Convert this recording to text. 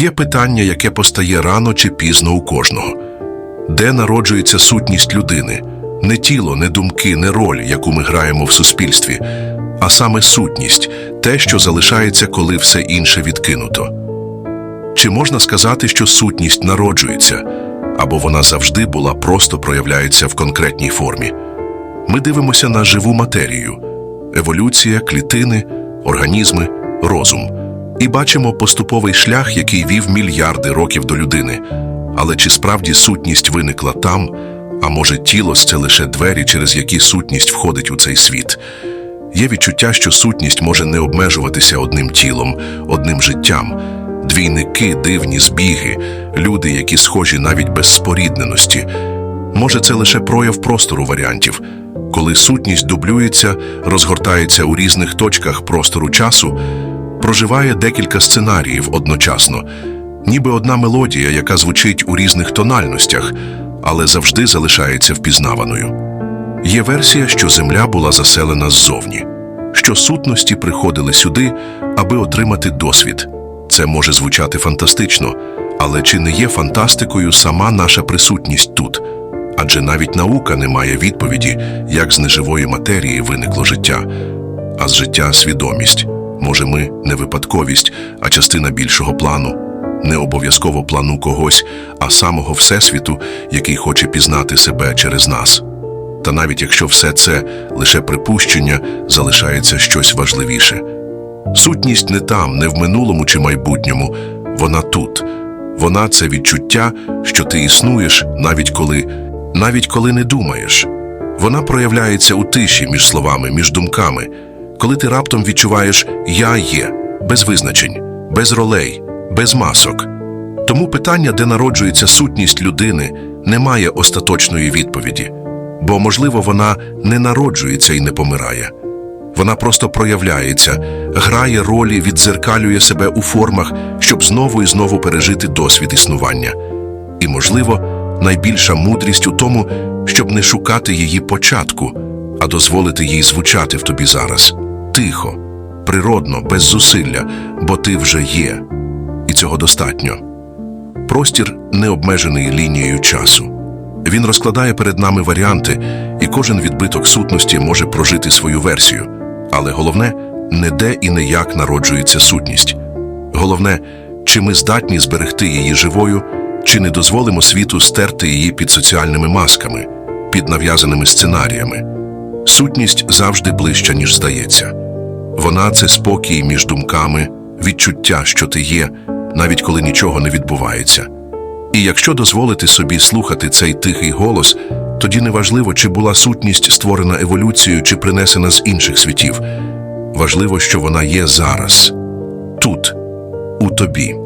Є питання, яке постає рано чи пізно у кожного. Де народжується сутність людини? Не тіло, не думки, не роль, яку ми граємо в суспільстві, а саме сутність, те, що залишається, коли все інше відкинуто. Чи можна сказати, що сутність народжується, або вона завжди була просто проявляється в конкретній формі? Ми дивимося на живу матерію еволюція, клітини, організми, розум. І бачимо поступовий шлях, який вів мільярди років до людини. Але чи справді сутність виникла там, а може тіло це лише двері, через які сутність входить у цей світ? Є відчуття, що сутність може не обмежуватися одним тілом, одним життям. Двійники, дивні збіги, люди, які схожі навіть без спорідненості. Може, це лише прояв простору варіантів, коли сутність дублюється, розгортається у різних точках простору часу, проживає декілька сценаріїв одночасно, ніби одна мелодія, яка звучить у різних тональностях, але завжди залишається впізнаваною. Є версія, що Земля була заселена ззовні, що сутності приходили сюди, аби отримати досвід. Це може звучати фантастично, але чи не є фантастикою сама наша присутність тут? Адже навіть наука не має відповіді, як з неживої матерії виникло життя, а з життя свідомість. Може, ми не випадковість, а частина більшого плану, не обов'язково плану когось, а самого Всесвіту, який хоче пізнати себе через нас. Та навіть якщо все це лише припущення, залишається щось важливіше. Сутність не там, не в минулому чи майбутньому, вона тут. Вона це відчуття, що ти існуєш, навіть коли, навіть коли не думаєш. Вона проявляється у тиші між словами, між думками, коли ти раптом відчуваєш Я є, без визначень, без ролей, без масок. Тому питання, де народжується сутність людини, не має остаточної відповіді, бо, можливо, вона не народжується і не помирає. Вона просто проявляється, грає ролі, віддзеркалює себе у формах, щоб знову і знову пережити досвід існування. І, можливо, найбільша мудрість у тому, щоб не шукати її початку, а дозволити їй звучати в тобі зараз тихо, природно, без зусилля, бо ти вже є, і цього достатньо. Простір не обмежений лінією часу. Він розкладає перед нами варіанти, і кожен відбиток сутності може прожити свою версію. Але головне не де і не як народжується сутність. Головне, чи ми здатні зберегти її живою, чи не дозволимо світу стерти її під соціальними масками, під нав'язаними сценаріями. Сутність завжди ближча, ніж здається. Вона це спокій між думками, відчуття, що ти є, навіть коли нічого не відбувається. І якщо дозволити собі слухати цей тихий голос, тоді неважливо, чи була сутність створена еволюцією, чи принесена з інших світів. Важливо, що вона є зараз, тут, у тобі.